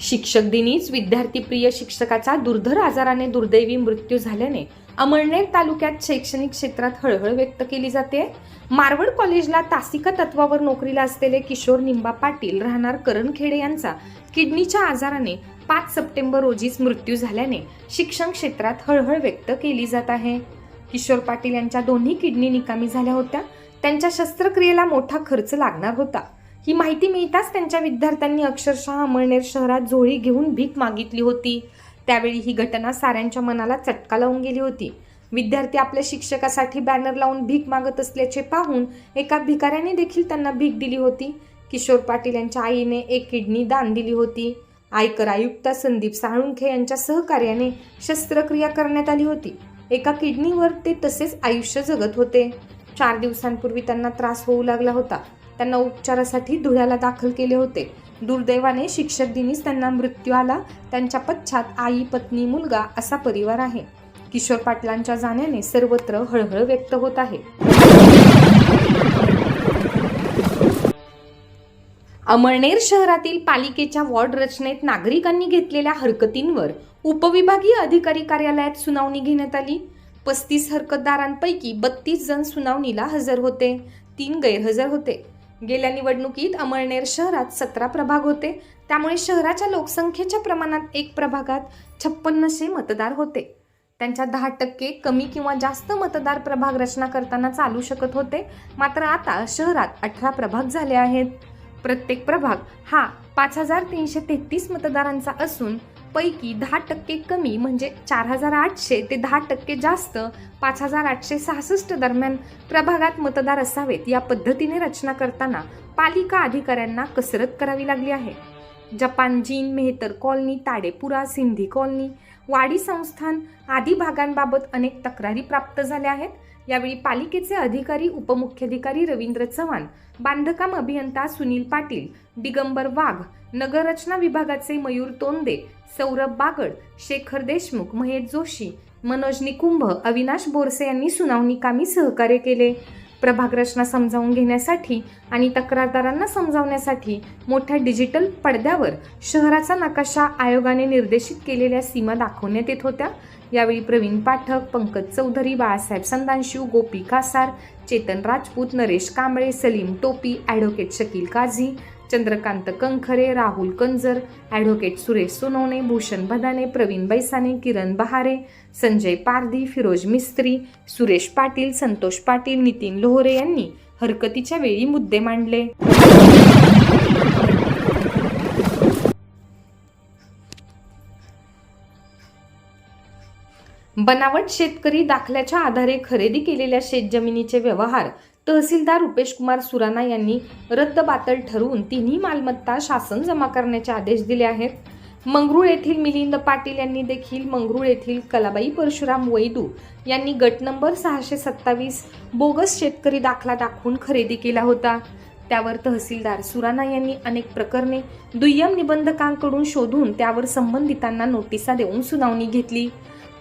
शिक्षक दिनीच विद्यार्थीप्रिय शिक्षकाचा दुर्धर आजाराने दुर्दैवी मृत्यू झाल्याने अमळनेर तालुक्यात शैक्षणिक क्षेत्रात हळहळ व्यक्त केली जाते. मारवड कॉलेजला तासिका तत्वावर नोकरीला असलेले किशोर निंबा पाटील राहणार करणखेडे यांचा किडनीच्या आजाराने पाच सप्टेंबर रोजीच मृत्यू झाल्याने शिक्षण क्षेत्रात हळहळ व्यक्त केली जात आहे. किशोर पाटील यांच्या दोन्ही किडनी निकामी झाल्या होत्या. त्यांच्या शस्त्रक्रियेला मोठा खर्च लागणार होता. ही माहिती मिळताच त्यांच्या विद्यार्थ्यांनी अक्षरशः अमळनेर शहरात झोळी घेऊन भीक मागितली होती. त्यावेळी ही घटना साऱ्यांच्या मनाला चटका लावून गेली होती. विद्यार्थी आपल्या शिक्षकासाठी बॅनर लावून भीक मागत असल्याचे पाहून एका भिकाऱ्याने देखील त्यांना भीक दिली होती. किशोर पाटील यांच्या आईने एक किडनी दान दिली होती. आयकर आयुक्त संदीप साळुंखे यांच्या सहकार्याने शस्त्रक्रिया करण्यात आली होती. एका किडनीवर ते तसेच आयुष्य जगत होते. चार दिवसांपूर्वी त्यांना त्रास होऊ लागला होता. त्यांना उपचारासाठी धुळ्याला दाखल केले होते. दुर्दैवाने शिक्षक दिनीच त्यांना मृत्यू आला. त्यांच्या पश्चात आई पत्नी मुलगा असा परिवार आहे. किशोर पाटलांच्या जाण्याने सर्वत्र हळहळ व्यक्त होत आहे. अमळनेर शहरातील पालिकेच्या वॉर्ड रचनेत नागरिकांनी घेतलेल्या हरकतींवर उपविभागीय अधिकारी कार्यालयात सुनावणी घेण्यात आली. पस्तीस हरकतदारांपैकी बत्तीस जण सुनावणीला हजर होते. तीन गैरहजर होते. गेल्या निवडणुकीत अमळनेर शहरात सतरा प्रभाग होते. त्यामुळे शहराच्या लोकसंख्येच्या प्रमाणात एक प्रभागात छप्पन्नशे मतदार होते. त्यांच्या दहा टक्के कमी किंवा जास्त मतदार प्रभाग रचना करताना चालू शकत होते. मात्र आता शहरात अठरा प्रभाग झाले आहेत. प्रत्येक प्रभाग हा पाच हजार तीनशे तेहतीस मतदारांचा असून पैकी दहा टक्के कमी म्हणजे चार हजार आठशे ते दहा टक्के जास्त पाच हजार आठशे सहासष्ट दरम्यान प्रभागात मतदार असावेत या पद्धतीने रचना करताना पालिका अधिकाऱ्यांना कसरत करावी लागली आहे. Japan gin Mehtar colony Tadepura Sindhi colony वाडी संस्थान आदी भागांबाबत अनेक तक्रारी प्राप्त झाल्या आहेत. यावेळी पालिकेचे अधिकारी उपमुख्याधिकारी रवींद्र चव्हाण बांधकाम अभियंता सुनील पाटील दिगंबर वाघ नगररचना विभागाचे मयूर तोंदे सौरभ बागड शेखर देशमुख महेश जोशी मनोज निकुंभ अविनाश बोरसे यांनी सुनावणी कामी सहकार्य केले. प्रभाग रचना समजावून घेण्यासाठी आणि तक्रारदारांना समजावण्यासाठी मोठ्या डिजिटल पडद्यावर शहराचा नकाशा आयोगाने निर्देशित केलेल्या सीमा दाखवण्यात येत होत्या. यावेळी प्रवीण पाठक पंकज चौधरी बाळासाहेब संदांशिव गोपी कासार चेतन राजपूत नरेश कांबळे सलीम टोपी ॲडव्होकेट शकील काझी चंद्रकांत कंखरे राहुल कंजर ॲडव्होकेट सुरेश सोनवणे भूषण भदाने प्रवीण बैसाने किरण बहारे संजय पारधी फिरोज मिस्त्री सुरेश पाटील संतोष पाटील नितीन लोहरे यांनी हरकतीच्या वेळी मुद्दे मांडले. बनावट शेतकरी दाखल्याच्या आधारे खरेदी केलेल्या शेतजमिनीचे व्यवहार तहसीलदार रुपेश कुमार सुराणा यांनी रद्दबातल ठरवून तिन्ही मालमत्ता शासन जमा करण्याचे आदेश दिले आहेत. मंगरूळ येथील मिलिंद पाटील यांनी देखील मंगरूळ येथील कलाबाई परशुराम वैदू यांनी गट नंबर सहाशे सत्तावीस बोगस शेतकरी दाखला दाखवून खरेदी केला होता. त्यावर तहसीलदार सुराणा यांनी अनेक प्रकरणे दुय्यम निबंधकांकडून शोधून त्यावर संबंधितांना नोटिसा देऊन सुनावणी घेतली.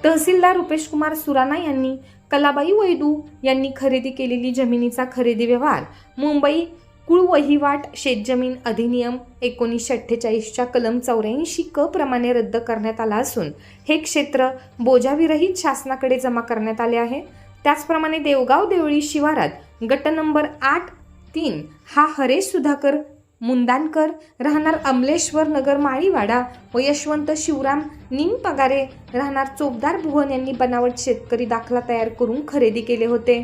तहसीलदार रुपेश कुमार सुराणा यांनी कलाबाई वैदू यांनी खरेदी केलेली जमिनीचा खरेदी व्यवहार मुंबई कुळवहिवाट शेतजमीन अधिनियम एकोणीसशे अठ्ठेचाळीसच्या कलम चौऱ्याऐंशी क प्रमाणे रद्द करण्यात आला असून हे क्षेत्र बोजाविरहित शासनाकडे जमा करण्यात आले आहे. त्याचप्रमाणे देवगाव देवळी शिवारात गट नंबर आठ तीन हा हरेश सुधाकर मुंदानकर राहणार अमलेश्वर नगर माळीवाडा व यशवंत शिवराम निम पगारे राहणार चोपदार भुवन यांनी बनावट शेतकरी दाखला तयार करून खरेदी केले होते.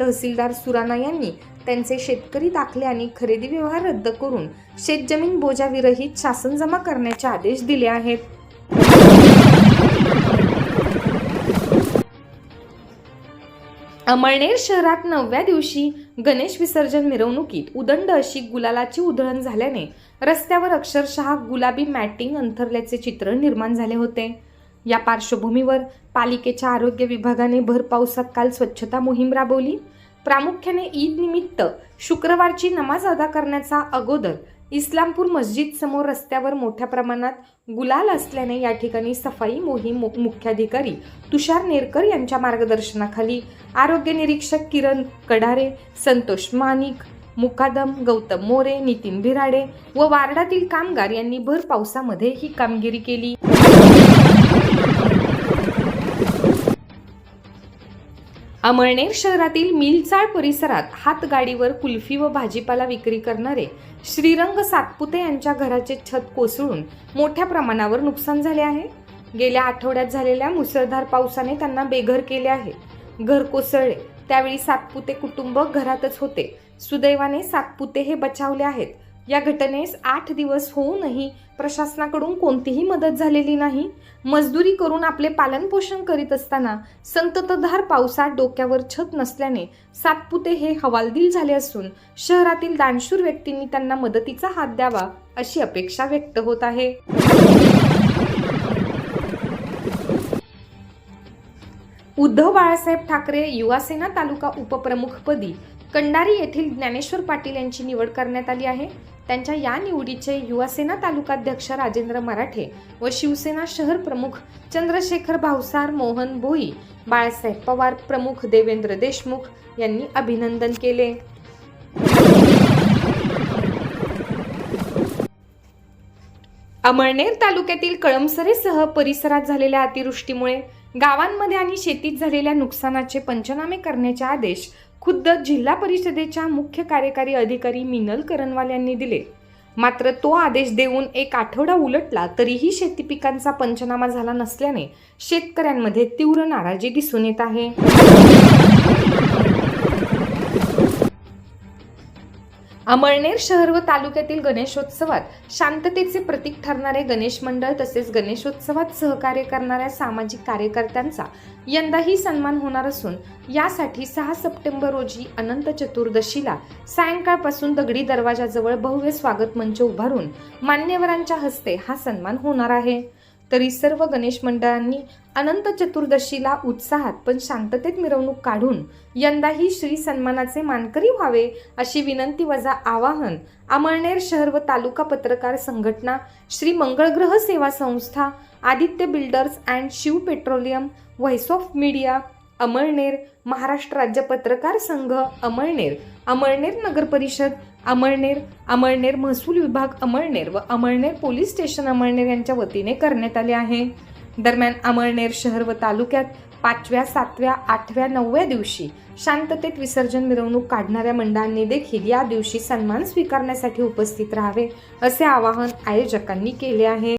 तहसीलदार सुराणा यांनी त्यांचे शेतकरी दाखले आणि खरेदी व्यवहार रद्द करून शेतजमीन बोजाविरहित शासन जमा करण्याचे आदेश दिले आहेत. अमळनेर शहरात नवव्या दिवशी गणेश विसर्जन मिरवणुकीत उदंड अशी गुलालाची उधळण झाल्याने रस्त्यावर अक्षरशः गुलाबी मॅटिंग अंथरल्याचे चित्र निर्माण झाले होते. या पार्श्वभूमीवर पालिकेच्या आरोग्य विभागाने भर पावसात काल स्वच्छता मोहीम राबवली. प्रामुख्याने ईद निमित्त शुक्रवारची नमाज अदा करण्याचा अगोदर इस्लामपूर मस्जिद समोर रस्त्यावर मोठ्या प्रमाणात गुलाल असल्याने या ठिकाणी सफाई मोहीम मुख्याधिकारी तुषार नेरकर यांच्या मार्गदर्शनाखाली आरोग्य निरीक्षक किरण कडारे संतोष मानिक मुकादम गौतम मोरे नितीन भिराडे व वार्डातील कामगार यांनी भर पावसामध्ये ही कामगिरी केली. अमळनेर शहरातील मिलचाळ परिसरात हातगाडीवर कुल्फी व भाजीपाला विक्री करणारे श्रीरंग सातपुते यांच्या घराचे छत कोसळून मोठ्या प्रमाणावर नुकसान झाले आहे. गेल्या आठवड्यात झालेल्या मुसळधार पावसाने त्यांना बेघर केले आहे. घर कोसळले. त्यावेळी सातपुते कुटुंब घरातच होते. सुदैवाने सातपुते हे बचावले आहेत. या घटनेस आठ दिवस होऊनही प्रशासनाकडून कोणतीही मदत झालेली नाही. मजदुरी करून आपले पालनपोषण करीत असताना संततधार पावसात डोक्यावर छत नसल्याने सातपुते हे हवालदिल झाले असून शहरातील दानशूर व्यक्तींनी त्यांना मदतीचा हात द्यावा अशी अपेक्षा व्यक्त होत आहे. उद्धव बाळासाहेब ठाकरे युवासेना तालुका उपप्रमुखपदी कंडारी येथील ज्ञानेश्वर पाटील यांची निवड करण्यात आली आहे. त्यांच्या या निवडीचे युवासेना तालुकाध्यक्ष राजेंद्र मराठे व शिवसेना शहर प्रमुख चंद्रशेखर भावसार मोहन भोई बाळासाहेब पवार प्रमुख देवेंद्र देशमुख यांनी अभिनंदन केले. अमळनेर तालुक्यातील कळमसरेसह परिसरात झालेल्या अतिवृष्टीमुळे गावांमध्ये आणि शेतीत झालेल्या नुकसानाचे पंचनामे करण्याचे आदेश खुद्द जिल्हा परिषदेच्या मुख्य कार्यकारी अधिकारी मिनल करणवाल यांनी दिले. मात्र तो आदेश देऊन एक आठवडा उलटला तरीही शेती पिकांचा पंचनामा झाला नसल्याने शेतकऱ्यांमध्ये तीव्र नाराजी दिसून येत आहे. अमळनेर शहर व तालुक्यातील गणेशोत्सवात शांततेचे प्रतीक ठरणारे गणेश मंडळ तसेच गणेशोत्सवात सहकार्य करणाऱ्या सामाजिक कार्यकर्त्यांचा यंदाही सन्मान होणार असून यासाठी सहा सप्टेंबर रोजी अनंत चतुर्दशीला सायंकाळपासून दगडी दरवाजाजवळ भव्य स्वागत मंच उभारून मान्यवरांच्या हस्ते हा सन्मान होणार आहे. तरी सर्व गणेश मंडळांनी अनंत चतुर्दशीला उत्साहात पण शांततेत मिरवणूक काढून यंदाही श्री सन्मानाचे मानकरी व्हावे अशी विनंती वजा आवाहन अमळनेर शहर व तालुका पत्रकार संघटना श्री मंगळग्रह सेवा संस्था Aditya builders and Shiv petroleum voice of media Amalner Maharashtra राज्य पत्रकार संघ अमळनेर अमळनेर नगर परिषद अमळनेर अमळनेर महसूल विभाग अमळनेर व अमळनेर पोलीस स्टेशन अमळनेर यांच्या वतीने करण्यात आले आहे. दरम्यान अमळनेर शहर व तालुक्यात पाचव्या सातव्या आठव्या नवव्या दिवशी शांततेत विसर्जन मिरवणूक काढणाऱ्या मंडळांनी देखील या दिवशी सन्मान स्वीकारण्यासाठी उपस्थित राहावे असे आवाहन आयोजकांनी केले आहे.